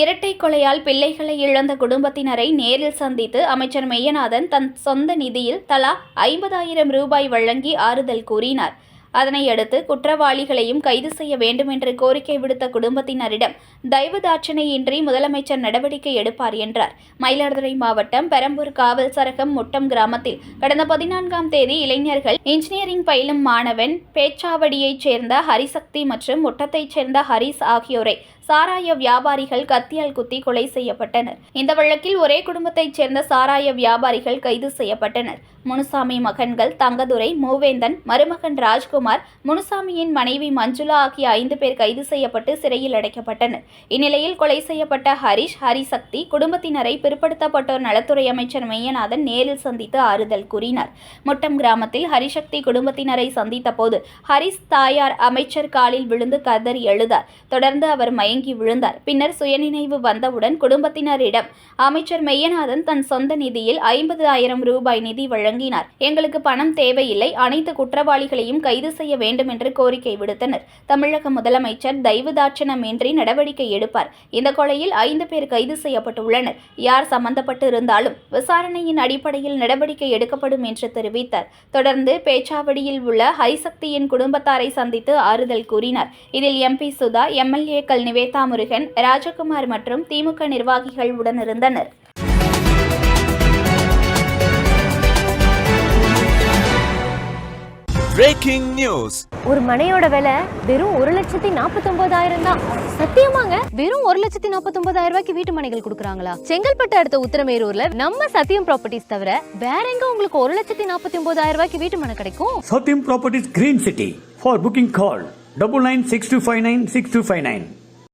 இரட்டை கொலையால் பிள்ளைகளை இழந்த குடும்பத்தினரை நேரில் சந்தித்து அமைச்சர் மெய்யநாதன் தன் சொந்த நிதியில் தலா ஐம்பதாயிரம் ரூபாய் வழங்கி ஆறுதல் கூறினார். அதனையடுத்து குற்றவாளிகளையும் கைது செய்ய வேண்டும் என்று கோரிக்கை விடுத்த குடும்பத்தினரிடம் தயவுதாட்சணையின்றி முதலமைச்சர் நடவடிக்கை எடுப்பார் என்றார். மயிலாடுதுறை மாவட்டம் பெரம்பூர் காவல் சரகம் முட்டம் கிராமத்தில் கடந்த பதினான்காம் தேதி இளைஞர்கள் இன்ஜினியரிங் பயிலும் மாணவன் பேச்சாவடியைச் சேர்ந்த ஹரிசக்தி மற்றும் முட்டத்தைச் சேர்ந்த ஹரிஸ் ஆகியோரை சாராய வியாபாரிகள் கத்தியால் குத்தி கொலை செய்யப்பட்டனர். இந்த வழக்கில் ஒரே குடும்பத்தைச் சேர்ந்த சாராய வியாபாரிகள் கைது செய்யப்பட்டனர். முனுசாமி மகன்கள் தங்கதுரை மூவேந்தன் மருமகன் ராஜ்குமார் முனுசாமியின் மனைவி மஞ்சுளா ஆகிய ஐந்து பேர் கைது செய்யப்பட்டு சிறையில் அடைக்கப்பட்டனர். இந்நிலையில் கொலை செய்யப்பட்ட ஹரிஷ் ஹரிசக்தி குடும்பத்தினரை பிற்படுத்தப்பட்டோர் நலத்துறை அமைச்சர் மெய்யநாதன் நேரில் சந்தித்து ஆறுதல் கூறினார். முட்டம் கிராமத்தில் ஹரிசக்தி குடும்பத்தினரை சந்தித்த போது ஹரிஷ் தாயார் அமைச்சர் காலில் விழுந்து கதறி எழுதார். தொடர்ந்து அவர் மயங்கி விழுந்தார். பின்னர் சுயநினைவு வந்தவுடன் குடும்பத்தினரிடம் அமைச்சர் மெய்யநாதன் தன் சொந்த நிதியில் ஐம்பது ஆயிரம் ரூபாய் நிதி வழங்கினார். எங்களுக்கு பணம் தேவையில்லை. அனைத்து குற்றவாளிகளையும் கைது செய்ய வேண்டும் என்று கோரிக்கை விடுத்தனர். தமிழக முதலமைச்சர் தயவுதாட்சணமின்றி நடவடிக்கை எடுப்பார். இந்த கொலையில் ஐந்து பேர் கைது செய்யப்பட்டுள்ளனர். யார் சம்பந்தப்பட்டு இருந்தாலும் விசாரணையின் அடிப்படையில் நடவடிக்கை எடுக்கப்படும் என்று தெரிவித்தார். தொடர்ந்து பேச்சாவடியில் உள்ள ஹைசக்தியின் குடும்பத்தாரை சந்தித்து ஆறுதல் கூறினார். இதில் எம்பி சுதா எம்எல்ஏக்கள் முருகன் ராஜகுமார் மற்றும் திமுக நிர்வாகிகள் உடனிருந்தனர் பிரேக்கிங் நியூஸ் ஒரு மனையோட விலை வெறும் ஒரு லட்சத்தி நாற்பத்தொன்பதாயிரம் தான். சத்தியமாங்க? வெறும் ஒரு லட்சத்தி நாற்பத்தொன்பதாயிரம் ரூபாய்க்கு வீட்டு மனைகள் கொடுக்குறாங்களா? செங்கல்பட்டு அடுத்த உத்திரமேரூர்ல நம்ம சத்தியம் ப்ராப்பர்ட்டிஸ் தவிர வேற எங்க உங்களுக்கு ஒரு லட்சத்தி நாற்பத்தி ஒன்பதாயிரம் ரூபாய்க்கு வீட்டு மனை கிடைக்கும்? Satyam Properties Green City. For booking call double nine six two five nine six two five nine.